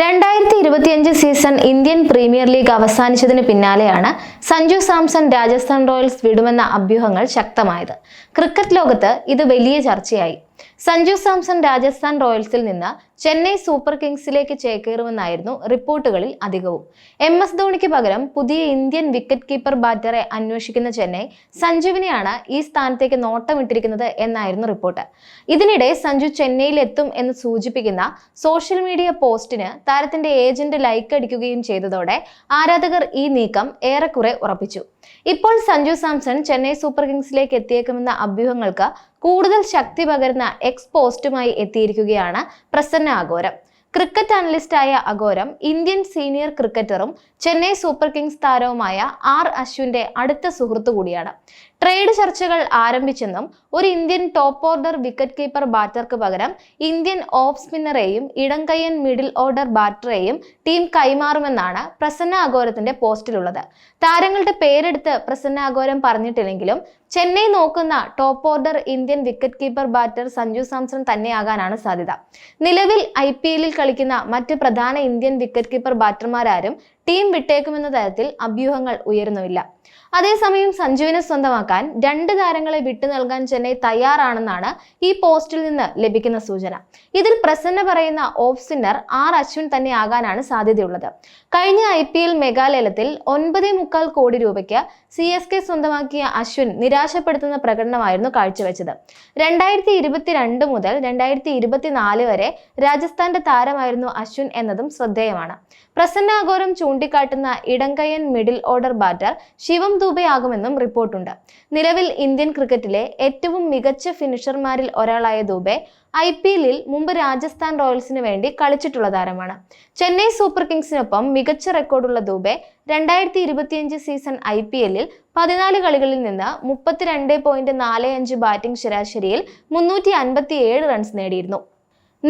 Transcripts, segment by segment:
രണ്ടായിരത്തി ഇരുപത്തിയഞ്ച് season Indian premier league അവസാനിച്ചതിന് പിന്നാലെയാണ് സഞ്ജു സാംസൺ രാജസ്ഥാൻ റോയൽസ് വിടുമെന്ന അഭ്യൂഹങ്ങൾ ശക്തമായത്. ക്രിക്കറ്റ് ലോകത്ത് ഇത് വലിയ ചർച്ചയായി. സഞ്ജു സാംസൺ രാജസ്ഥാൻ റോയൽസിൽ നിന്ന് ചെന്നൈ സൂപ്പർ കിങ്സിലേക്ക് ചേക്കേറുമെന്നായിരുന്നു റിപ്പോർട്ടുകളിൽ അധികവും. എം എസ് ധോണിക്ക് പകരം പുതിയ ഇന്ത്യൻ വിക്കറ്റ് കീപ്പർ ബാറ്ററെ അന്വേഷിക്കുന്ന ചെന്നൈ സഞ്ജുവിനെയാണ് ഈ സ്ഥാനത്തേക്ക് നോട്ടമിട്ടിരിക്കുന്നത് എന്നായിരുന്നു റിപ്പോർട്ട്. ഇതിനിടെ സഞ്ജു ചെന്നൈയിലെത്തും എന്ന് സൂചിപ്പിക്കുന്ന സോഷ്യൽ മീഡിയ പോസ്റ്റിന് താരത്തിന്റെ ഏജന്റ് ലൈക്ക് അടിക്കുകയും ചെയ്തതോടെ ആരാധകർ ഈ നീക്കം ഏറെക്കുറെ ഉറപ്പിച്ചു. ഇപ്പോൾ സഞ്ജു സാംസൺ ചെന്നൈ സൂപ്പർ കിങ്സിലേക്ക് എത്തിയേക്കുമെന്ന അഭ്യൂഹങ്ങൾക്ക് കൂടുതൽ ശക്തി പകരുന്ന എക്സ് പോസ്റ്റുമായി എത്തിയിരിക്കുകയാണ് പ്രസന്ന അഗോരം ക്രിക്കറ്റ് അനലിസ്റ്റായ അഗോരം ഇന്ത്യൻ സീനിയർ ക്രിക്കറ്ററും ചെന്നൈ സൂപ്പർ കിങ്സ് താരവുമായ ആർ അശ്വിന്റെ അടുത്ത സുഹൃത്തു കൂടിയാണ്. ട്രേഡ് ചർച്ചകൾ ആരംഭിച്ചെന്നും ഒരു Indian top order wicket keeper ബാറ്റർക്ക് പകരം ഇന്ത്യൻ ഓഫ് സ്പിന്നറെയും ഇടംകയ്യൻ മിഡിൽ ഓർഡർ ബാറ്ററെയും ടീം കൈമാറുമെന്നാണ് പ്രസന്ന അഗോരത്തിന്റെ പോസ്റ്റിലുള്ളത്. താരങ്ങളുടെ പേരെടുത്ത് പ്രസന്ന അഗോരം പറഞ്ഞിട്ടില്ലെങ്കിലും ചെന്നൈ നോക്കുന്ന top order Indian wicket keeper batter Sanju Samson തന്നെയാകാനാണ് സാധ്യത. നിലവിൽ ഐ പി എല്ലിൽ കളിക്കുന്ന മറ്റ് പ്രധാന ഇന്ത്യൻ വിക്കറ്റ് കീപ്പർ ബാറ്റർമാരാരും ടീം വിട്ടേക്കുമെന്ന തരത്തിൽ അഭ്യൂഹങ്ങൾ ഉയരുന്നുമില്ല. അതേസമയം സഞ്ജുവിനെ സ്വന്തമാക്കാൻ രണ്ട് താരങ്ങളെ വിട്ടു നൽകാൻ ചെന്നൈ തയ്യാറാണെന്നാണ് ഈ പോസ്റ്റിൽ നിന്ന് ലഭിക്കുന്ന സൂചന. ഇതിൽ പ്രസന്ന പറയുന്ന ഓഫ് സ്പിന്നർ ആർ അശ്വിൻ തന്നെ ആകാനാണ് സാധ്യതയുള്ളത്. കഴിഞ്ഞ ഐ പി എൽ മെഗാലയത്തിൽ ഒൻപതേ മുക്കാൽ കോടി രൂപയ്ക്ക് സി എസ് കെ സ്വന്തമാക്കിയ അശ്വിൻ നിരാശപ്പെടുത്തുന്ന പ്രകടനമായിരുന്നു കാഴ്ചവെച്ചത്. രണ്ടായിരത്തി ഇരുപത്തിരണ്ട് മുതൽ രണ്ടായിരത്തി ഇരുപത്തിനാല് വരെ രാജസ്ഥാന്റെ താരമായിരുന്നു അശ്വിൻ എന്നതും ശ്രദ്ധേയമാണ്. പ്രസന്ന അഗോരം ചൂണ്ടിക്കാട്ടുന്ന ഇടങ്കയ്യൻ മിഡിൽ ഓർഡർ ബാറ്റർ ശിവം ദൂബെയാകുമെന്നും റിപ്പോർട്ടുണ്ട്. നിലവിൽ ഇന്ത്യൻ ക്രിക്കറ്റിലെ ഏറ്റവും മികച്ച ഫിനിഷർമാരിൽ ഒരാളായ ദൂബെ ഐ പി എല്ലിൽ മുമ്പ് രാജസ്ഥാൻ റോയൽസിന് വേണ്ടി കളിച്ചിട്ടുള്ള താരമാണ്. ചെന്നൈ സൂപ്പർ കിങ്സിനൊപ്പം മികച്ച റെക്കോർഡുള്ള ദൂബെ രണ്ടായിരത്തി ഇരുപത്തിയഞ്ച് സീസൺ ഐ പി എല്ലിൽ പതിനാല് കളികളിൽ നിന്ന് മുപ്പത്തിരണ്ട് പോയിന്റ് നാല് അഞ്ച് ബാറ്റിംഗ് ശരാശരിയിൽ മുന്നൂറ്റി അൻപത്തി ഏഴ് റൺസ് നേടിയിരുന്നു.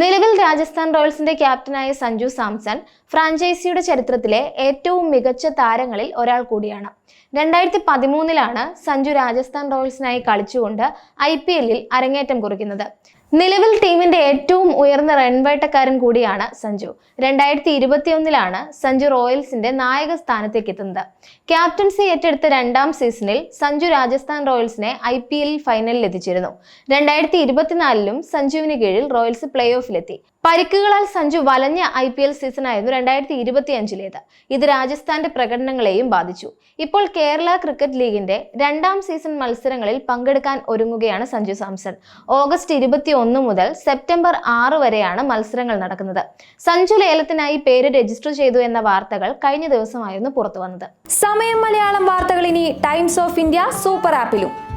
നിലവിൽ രാജസ്ഥാൻ റോയൽസിന്റെ ക്യാപ്റ്റനായ സഞ്ജു സാംസൺ ഫ്രാഞ്ചൈസിയുടെ ചരിത്രത്തിലെ ഏറ്റവും മികച്ച താരങ്ങളിൽ ഒരാൾ കൂടിയാണ്. രണ്ടായിരത്തി പതിമൂന്നിലാണ് സഞ്ജു രാജസ്ഥാൻ റോയൽസിനായി കളിച്ചുകൊണ്ട് ഐ പി എല്ലിൽ അരങ്ങേറ്റം കുറിക്കുന്നത്. നിലവിൽ ടീമിന്റെ ഏറ്റവും ഉയർന്ന റൺവേട്ടക്കാരൻ കൂടിയാണ് സഞ്ജു. രണ്ടായിരത്തി ഇരുപത്തിയൊന്നിലാണ് സഞ്ജു റോയൽസിന്റെ നായക സ്ഥാനത്തേക്ക് എത്തുന്നത്. ക്യാപ്റ്റൻസി ഏറ്റെടുത്ത രണ്ടാം സീസണിൽ സഞ്ജു രാജസ്ഥാൻ റോയൽസിനെ ഐ പി എൽ ഫൈനലിൽ എത്തിച്ചിരുന്നു. രണ്ടായിരത്തി ഇരുപത്തിനാലിലും സഞ്ജുവിന് കീഴിൽ റോയൽസ് പ്ലേ ഓഫിലെത്തി. പരിക്കുകളാൽ സഞ്ജു വലഞ്ഞ ഐ പി എൽ സീസണായിരുന്നു രണ്ടായിരത്തി ഇരുപത്തി അഞ്ചിലേത് ഇത് രാജസ്ഥാന്റെ പ്രകടനങ്ങളെയും ബാധിച്ചു. ഇപ്പോൾ കേരള ക്രിക്കറ്റ് ലീഗിന്റെ രണ്ടാം സീസൺ മത്സരങ്ങളിൽ പങ്കെടുക്കാൻ ഒരുങ്ങുകയാണ് സഞ്ജു സാംസൺ. ഓഗസ്റ്റ് ഇരുപത്തി ഒന്ന് മുതൽ സെപ്റ്റംബർ ആറ് വരെയാണ് മത്സരങ്ങൾ നടക്കുന്നത്. സഞ്ജു ലേലത്തിനായി പേര് രജിസ്റ്റർ ചെയ്തു എന്ന വാർത്തകൾ കഴിഞ്ഞ ദിവസമായിരുന്നു പുറത്തു വന്നത് സമയം മലയാളം വാർത്തകൾ ഇനി ടൈംസ് ഓഫ് ഇന്ത്യ സൂപ്പർ ആപ്പിലും.